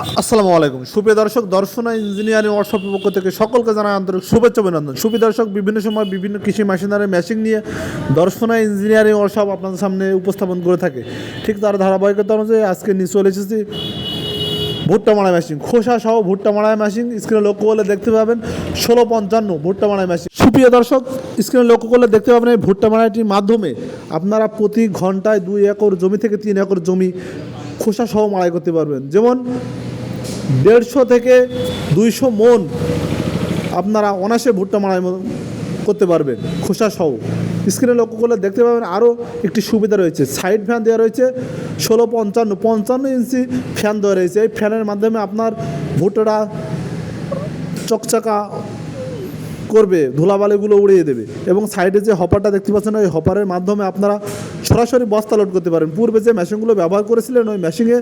আসসালামু আলাইকুম। সুপ্রিয় দর্শক, দর্শনা ইঞ্জিনিয়ারিং ওয়ার্কশপের পক্ষ থেকে সকলকে জানাই আন্তরিক শুভেচ্ছা অভিনন্দন। সুপ্রিয় দর্শক, বিভিন্ন সময় বিভিন্ন কৃষি মেশিনারি, মেশিন নিয়ে দর্শনা ইঞ্জিনিয়ারিং ওয়ার্কশপ আপনাদের সামনে উপস্থাপন করে থাকে। ঠিক তার ধারাবাহিকতা অনুযায়ী আজকে নিয়ে চলে এসেছি ভুট্টা মারাই মেশিন খোসা সহ ভুট্টা মারাই মেশিন স্ক্রিনে লক্ষ্য করলে দেখতে পাবেন ষোলো পঞ্চান্ন ভুট্টা মারাই মেশিন সুপ্রিয় দর্শক স্ক্রিনে লক্ষ্য করলে দেখতে পাবেন এই ভুট্টা মারাইটির মাধ্যমে আপনারা প্রতি ঘন্টায় দুই একর জমি থেকে তিন একর জমি খোসা সহ মারাই করতে পারবেন। যেমন দেড়শো থেকে দুইশো মন আপনারা অনাসে ভুট্টা মারাই করতে পারবেন, খোসা সহ। স্ক্রিনে লক্ষ্য করলে দেখতে পাবেন আরও একটি সুবিধা রয়েছে। সাইড ফ্যান দেওয়া রয়েছে, ষোলো পঞ্চান্ন পঞ্চান্ন ইঞ্চি ফ্যান দেওয়া রয়েছে। এই ফ্যানের মাধ্যমে আপনার ভুট্টাটা চকচকা করবে, ধুলাবালিগুলো উড়িয়ে দেবে। এবং সাইডে যে হপারটা দেখতে পাচ্ছেন, ওই হপারের মাধ্যমে আপনারা সরাসরি বস্তা লোড করতে পারেন। পূর্বে যে মেশিনগুলো ব্যবহার করেছিলেন, ওই মেশিনে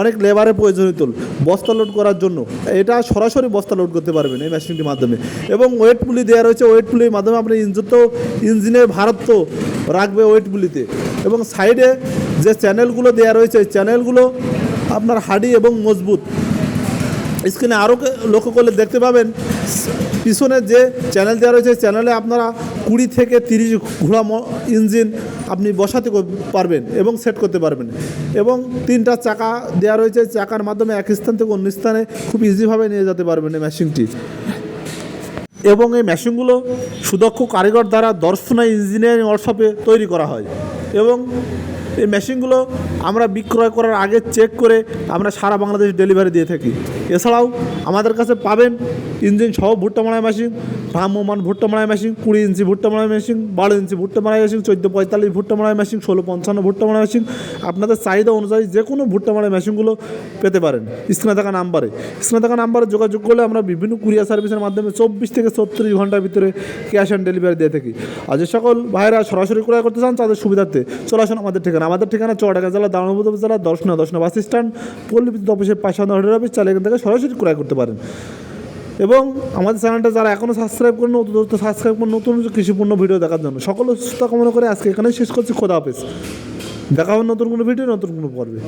অনেক লেবারের প্রয়োজন হতো বস্তা লোড করার জন্য। এটা সরাসরি বস্তা লোড করতে পারবেন এই মেশিনটির মাধ্যমে। এবং ওয়েট পুলি দেওয়া রয়েছে। ওয়েট পুলির মাধ্যমে আপনি ইঞ্জত ইঞ্জিনের ভারত্ব রাখবে ওয়েট পুলিতে এবং সাইডে যে চ্যানেলগুলো দেওয়া রয়েছে চ্যানেলগুলো আপনার হাডি এবং মজবুত। স্ক্রিনে আরও লক্ষ্য করলে দেখতে পাবেন, পিছনে যে চ্যানেল দেওয়া রয়েছে চ্যানেলে আপনারা কুড়ি থেকে তিরিশ ঘোড়া ইঞ্জিন আপনি বসাতে পারবেন এবং সেট করতে পারবেন। এবং তিনটা চাকা দেওয়া রয়েছে, চাকার মাধ্যমে এক স্থান থেকে অন্য স্থানে খুব ইজিভাবে নিয়ে যেতে পারবেন এই মেশিনটি এবং এই মেশিনগুলো সুদক্ষ কারিগর দ্বারা দর্শনা ইঞ্জিনিয়ারিং ওয়ার্কশপে তৈরি করা হয়। এবং এই মেশিনগুলো আমরা বিক্রয় করার আগে চেক করে আমরা সারা বাংলাদেশ ডেলিভারি দিয়ে থাকি। এছাড়াও আমাদের কাছে পাবেন ইঞ্জিন সহ ভুট্টা মারাই মেশিন ভ্রাম্যমান ভুট্টা মারাই মেশিন, কুড়ি ইঞ্চি ভুট্টা মারাই মেশিন, বারো ইঞ্চি ভুট্টা মারাই মেশিন, চোদ্দ পঁয়তাল্লিশ ভুট্টা মারাই মেশিন, ষোলো পঞ্চান্ন ভুট্টা মারাই মেশিন। আপনাদের চাহিদা অনুযায়ী যে কোনো ভুট্টা মারাই মেশিনগুলো পেতে পারেন। স্ক্রিনে থাকা নাম্বারে। স্ক্রিনে থাকা নাম্বারে যোগাযোগ করলে আমরা বিভিন্ন কুরিয়ার সার্ভিসের মাধ্যমে চব্বিশ থেকে ছত্রিশ ঘণ্টার ভিতরে ক্যাশ অন ডেলিভারি দিয়ে থাকি। আর যে সকল ভাইরা সরাসরি ক্রয় করতে চান, তাদের সুবিধার্থে চলে আসুন আমাদের ঠিকানা। আমাদের ঠিকানা চুয়াডাঙ্গা জেলা দামোদর জেলা দর্শনা দর্শনা বাস স্ট্যান্ড, পল্লী বিদ্যুৎ অফিসের পাশে অফিস চালে এখান থেকে সরাসরি ক্রয় করতে পারেন। এবং আমাদের চ্যানেলটা যারা এখনও সাবস্ক্রাইব করেন, অত সাবস্ক্রাইব করুন নতুন কৃষিপূর্ণ ভিডিও দেখার জন্য। সকল সুস্থতা কামনা করে আজকে এখানে শেষ করছি। খোদা হাফেজ। দেখা হবে নতুন কোনো ভিডিও, নতুন কোনো পর্বে।